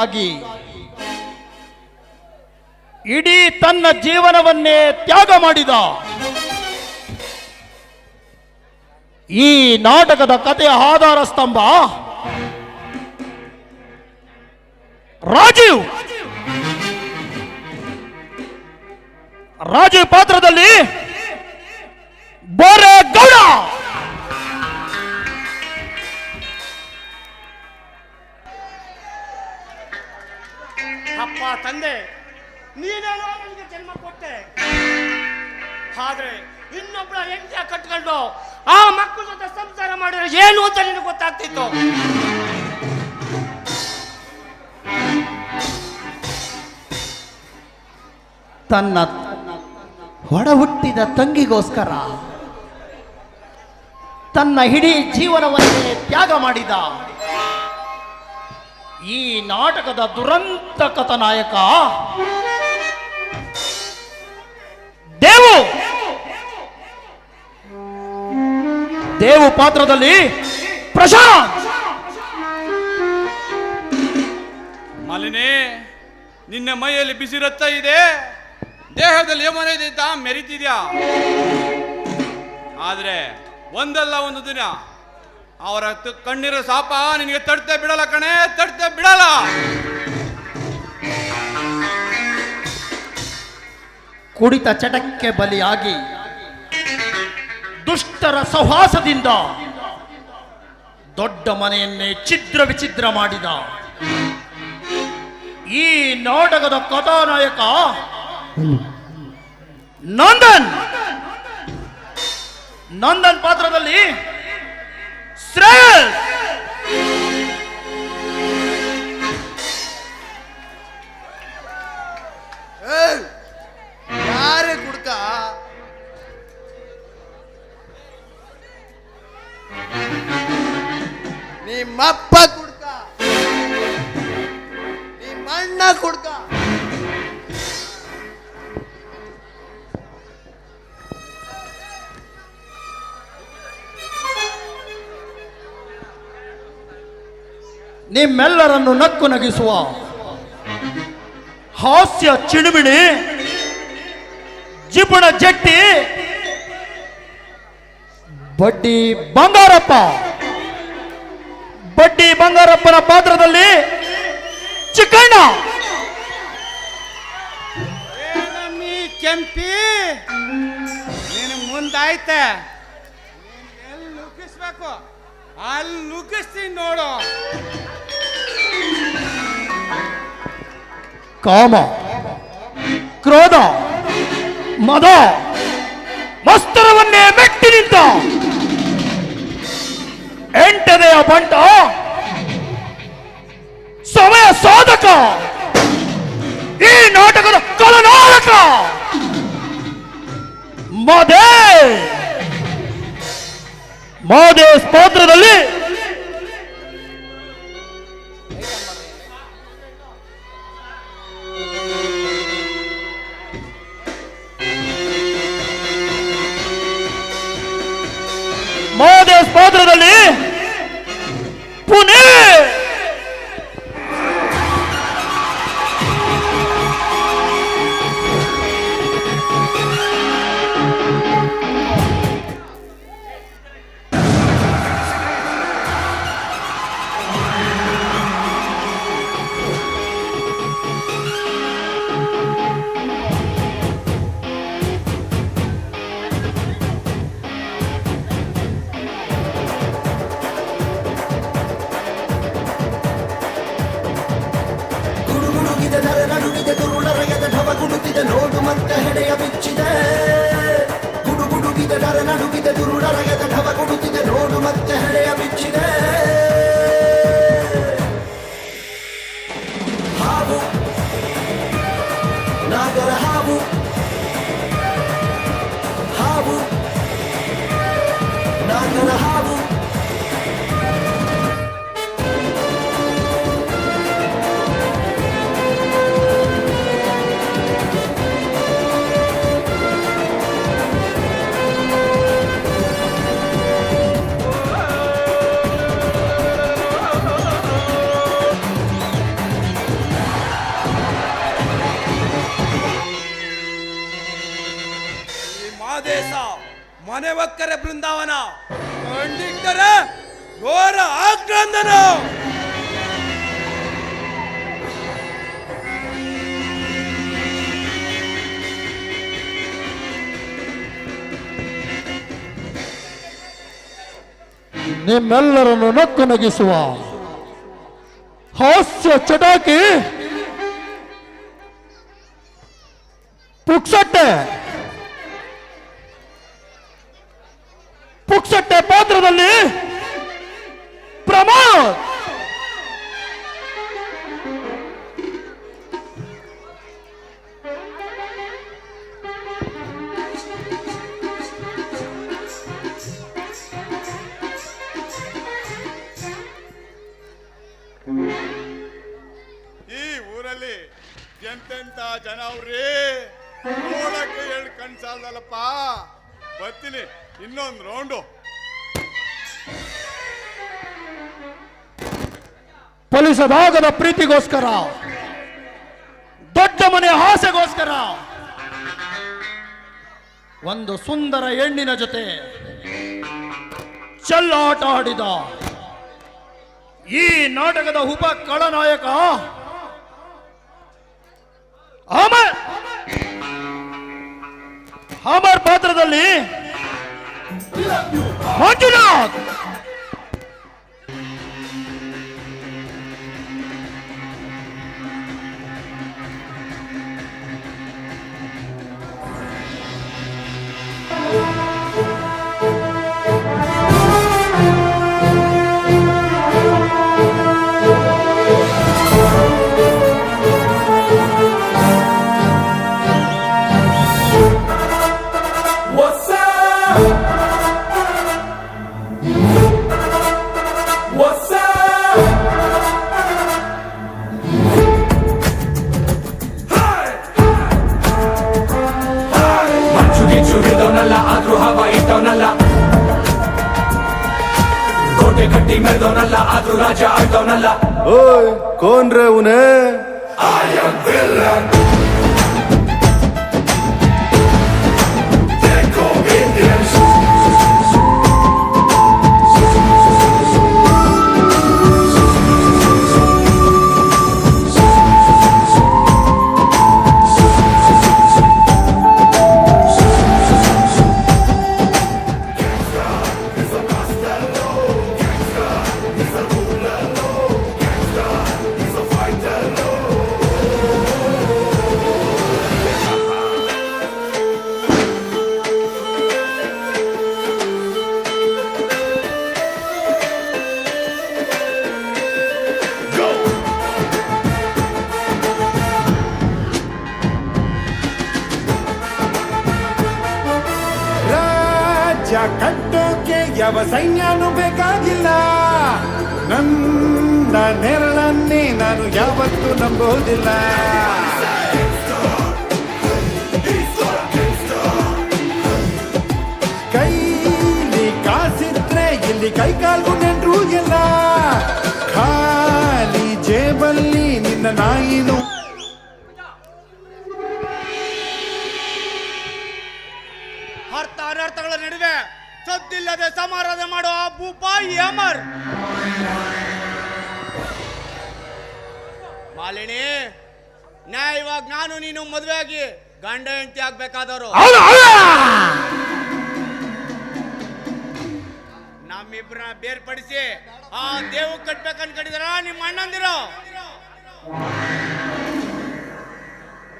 ಆಗಿ ಇಡೀ ತನ್ನ ಜೀವನವನ್ನೇ ತ್ಯಾಗ ಮಾಡಿದ ಈ ನಾಟಕದ ಕಥೆಯ ಆಧಾರ ಸ್ತಂಭ ರಾಜೀವ್. ರಾಜೀವ್ ಪಾತ್ರದಲ್ಲಿ ತಂದೆ ನೀನೇನೋ ನನಗೆ ಜನ್ಮ ಕೊಟ್ಟೆ. ಆದ್ರೆ ಇನ್ನೊಬ್ಬಳ ಹೆಂಡತಿಯ ಕಟ್ಕೊಂಡು ಆ ಮಕ್ಕಳ ಜೊತೆ ಸಂಸಾರ ಮಾಡಿದ್ರೆ ಏನು ಅಂತ ನಿನಗೆ ಗೊತ್ತಾಗ್ತಿತ್ತು? ತನ್ನ ಒಡ ಹುಟ್ಟಿದ ತಂಗಿಗೋಸ್ಕರ ತನ್ನ ಇಡೀ ಜೀವನವನ್ನೇ ತ್ಯಾಗ ಮಾಡಿದ. ಈ ನಾಟಕದ ದುರಂತ ಕಥನಾಯಕ ದೇವು. ದೇವು ಪಾತ್ರದಲ್ಲಿ ಪ್ರಶಾಂತ್. ಮಾಲಿನಿ, ನಿನ್ನ ಮೈಯಲ್ಲಿ ಬಿಸಿ ರಕ್ತ ಇದೆ. ದೇಹದಲ್ಲಿ ಯಮನ ಇದೆ ಅಂತ ಮೆರಿತಿದ್ಯಾ? ಆದ್ರೆ ಒಂದಲ್ಲ ಒಂದು ದಿನ ಅವರ ಕಣ್ಣಿರ ಶಾಪ ನಿನಗೆ ತಡ್ತೆ ಬಿಡಲ್ಲ ಕಣೆ ತಡ್ತೆ ಬಿಡಲ್ಲ. ಕುಡಿತ ಚಟಕ್ಕೆ ಬಲಿಯಾಗಿ ದುಷ್ಟರ ಸಹವಾಸದಿಂದ ದೊಡ್ಡ ಮನೆಯನ್ನೇ ಛಿದ್ರ ವಿಚಿದ್ರ ಮಾಡಿದ. ಈ ನಾಟಕದ ಕಥಾನಾಯಕ ನಂದನ್. ನಂದನ್ ಪಾತ್ರದಲ್ಲಿ strength. ನಿಮ್ಮೆಲ್ಲರನ್ನು ನಕ್ಕು ನಗಿಸುವ ಹಾಸ್ಯ ಚಿಣುಮಿಣಿ, ಜಿಪುಣ ಜಟ್ಟಿ, ಬಡ್ಡಿ ಬಂಗಾರಪ್ಪ. ಬಡ್ಡಿ ಬಂಗಾರಪ್ಪನ ಪಾತ್ರದಲ್ಲಿ ಚಿಕ್ಕಣ್ಣ. ಕೆಂಪಿ, ನೀನು ಮುಂದಾಯ್ತ. ಎಲ್ಲಿ ನುಗ್ಗಿಸ್ಬೇಕು? ಅಲ್ಲಿ ನುಗ್ಗಿಸ್ತೀನಿ ನೋಡು. ಕಾಮ, ಕ್ರೋಧ, ಮದ ಮಸ್ತರವನ್ನೇ ಮೆಟ್ಟಿ ನಿಂತ ಎಂಟನೆಯ ಬಂಟ, ಸಮಯ ಸಾಧಕ, ಈ ನಾಟಕದ ಕಲನಾಯಕ ಮದೇ ಮಾದೇ ಪಾತ್ರದಲ್ಲಿ poner. ನಿಮ್ಮೆಲ್ಲರನ್ನು ನಕ್ಕು ನಗಿಸುವ ಹಾಸ್ಯ ಚಟಾಕಿ ಪುಕ್ಸಟ್ಟೆ ಪುಕ್ಸಟ್ಟೆ ಪಾತ್ರದಲ್ಲಿ ಪ್ರಮೋದ್. ಅವ್ರಿ ನೋಡಕ್ಕೆ ಎರಡು ಕಣ್ ಬರ್ತೀನಿ. ಇನ್ನೊಂದು ರೌಂಡು ಫಲಿಸದಾಗದ ಪ್ರೀತಿಗೋಸ್ಕರ, ದೊಡ್ಡ ಮನೆ ಆಸೆಗೋಸ್ಕರ, ಒಂದು ಸುಂದರ ಹೆಣ್ಣಿನ ಜೊತೆ ಚೆಲ್ಲಾಟ ಆಡಿದ ಈ ನಾಟಕದ ಉಪ ಖಳನಾಯಕ ಅಮರ್ ಪಾತ್ರದಲ್ಲಿ ಮಂಜುನಾಥ್. ಕೋಟೆ ಕಟ್ಟಿ ಮೆರೆದವನಲ್ಲ ಆದ್ರೂ ರಾಜ ಆಳ್ದವನಲ್ಲ ಓಯ್ ಕೋನ್ ರೇ ಉನೇ ನೆರಳನ್ನೇ ನಾನು ಯಾವತ್ತೂ ನಂಬೋದಿಲ್ಲ ಕೈಲಿ ಕಾಸಿದ್ರೆ ಇಲ್ಲಿ ಕೈ ಕಾಲ್ಗೂ ನೆಂಟ್ರು ಎಲ್ಲ ಖಾಲಿ ಜೇಬಲ್ಲಿ ನಿನ್ನ ನಾಯಿನು ಅರ್ಥ ನಡುವೆ ಸದ್ದಿಲ್ಲದೆ ಸಮಾರಾಧನೆ ಮಾಡೋ ಆ ಅಮರ್. ಮಾಲಿನಿ ಇವಾಗ ನಾನು ನೀನು ಮದುವೆ ಆಗಿ ಗಂಡ ಹೆಂಡತಿ ಆಗ್ಬೇಕಾದವರು. ನಮ್ಮಿಬ್ರನ್ನ ಬೇರ್ಪಡಿಸಿ ಆ ದೇವ್ ಕಟ್ಬೇಕಂತ ಅನ್ಕೊಂಡಿದಾರ ನಿಮ್ಮ ಅಣ್ಣಂದಿರೋ.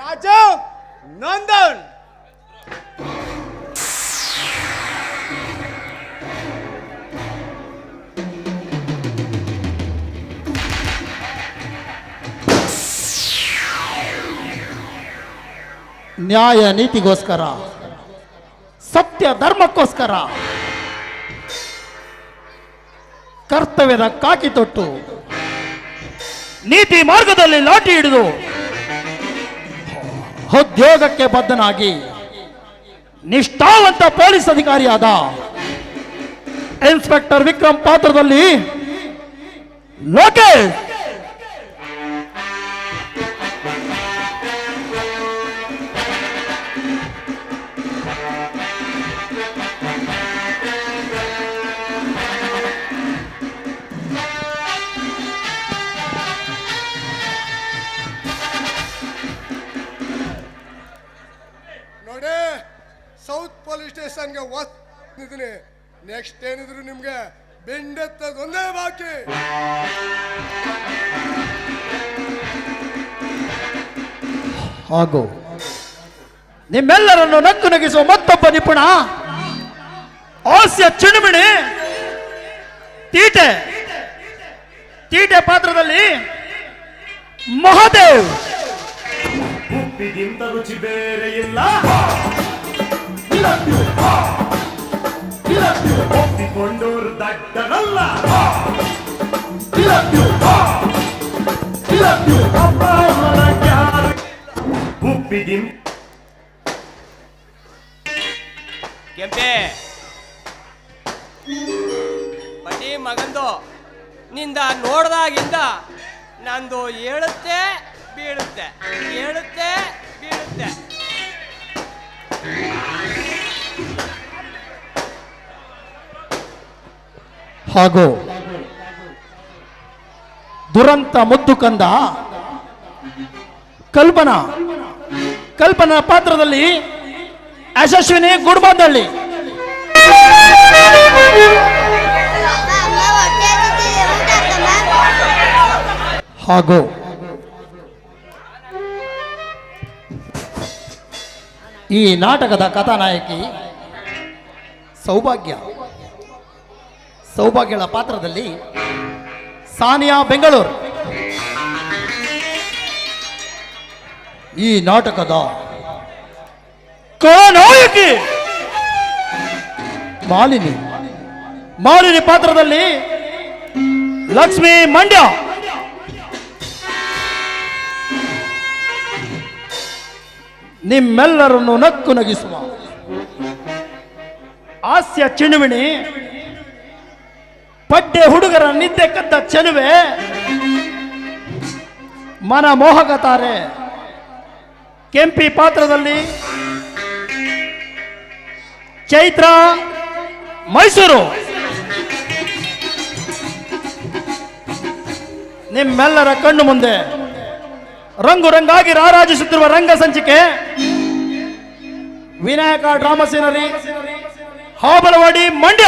ರಾಜ ನಂದನ್. ನ್ಯಾಯ ನೀತಿಗೋಸ್ಕರ, ಸತ್ಯ ಧರ್ಮಕ್ಕೋಸ್ಕರ, ಕರ್ತವ್ಯದ ಕಾಕಿ ತೊಟ್ಟು, ನೀತಿ ಮಾರ್ಗದಲ್ಲಿ ಲಾಟಿ ಹಿಡಿದು, ಉದ್ಯೋಗಕ್ಕೆ ಬದ್ಧನಾಗಿ, ನಿಷ್ಠಾವಂತ ಪೊಲೀಸ್ ಅಧಿಕಾರಿಯಾದ ಇನ್ಸ್ಪೆಕ್ಟರ್ ವಿಕ್ರಮ್ ಪಾತ್ರದಲ್ಲಿ ಲೋಕೇಶ್. ನೆಕ್ಸ್ಟ್ ಏನಿದ್ರು ನಿಮ್ಗೆ ಬೆಂಡೆತ್ತದೊಂದೇ ಬಾಕಿ. ಹಾಗೂ ನಿಮ್ಮೆಲ್ಲರನ್ನು ನಕ್ಕು ನಗಿಸುವ ಮತ್ತೊಬ್ಬ ನಿಪುಣ. ಹಾಸ್ಯ ಚಿಣುಮಿಣಿ. ತೀಟೆ. ತೀಟೆ ಪಾತ್ರದಲ್ಲಿ ಮಹಾದೇವ್. ಉಪ್ಪಿಗಿಂತ ರುಚಿ ಬೇರೆ ಇಲ್ಲ. ಒಪ್ಪಿಕೊಂಡೋರು. ಉಪ್ಪಿಗಿಂತ ಕೆಂಪೆ ಬಡ್ಡಿ ಮಗಂದು ನಿಂದ ನೋಡ್ದಾಗಿಂದ ನಂದು ಹೇಳುತ್ತೆ ಬೀಳುತ್ತೆ ಏಳುತ್ತೆ ಹಾಗೂ ದುರಂತ ಮುದ್ದು ಕಂದ ಕಲ್ಪನಾ ಕಲ್ಪನಾ ಪಾತ್ರದಲ್ಲಿ ಯಶಸ್ವಿನಿ ಗುಡ್ಬಂದಳ್ಳಿ. ಹಾಗೂ ಈ ನಾಟಕದ ಕಥಾನಾಯಕಿ ಸೌಭಾಗ್ಯ ಸೌಭಾಗ್ಯಳ ಪಾತ್ರದಲ್ಲಿ ಸಾನಿಯಾ ಬೆಂಗಳೂರು. ಈ ನಾಟಕದ ಕಾನಾಯಕಿ! ಮಾಲಿನಿ. ಮಾಲಿನಿ ಪಾತ್ರದಲ್ಲಿ ಲಕ್ಷ್ಮಿ ಮಂಡ್ಯ. ನಿಮ್ಮೆಲ್ಲರನ್ನು ನಕ್ಕು ನಗಿಸುವ ಹಾಸ್ಯ ಚಿಣುಮಿಣಿ ಪಡ್ಡೆ ಹುಡುಗರ ನಿದ್ದೆ ಕದ್ದ ಚೆಲುವೆ. ಮನ ಮೋಹಕ ತಾರೆ ಕೆಂಪಿ ಪಾತ್ರದಲ್ಲಿ ಚೈತ್ರ ಮೈಸೂರು. ನಿಮ್ಮೆಲ್ಲರ ಕಣ್ಣು ಮುಂದೆ. ರಂಗು ರಂಗಾಗಿ ರಾರಾಜಿಸುತ್ತಿರುವ ರಂಗ ಸಂಚಿಕೆ. Vinayaka drama scenery. ಹಾಬಲವಾಡಿ ಮಂಡ್ಯ.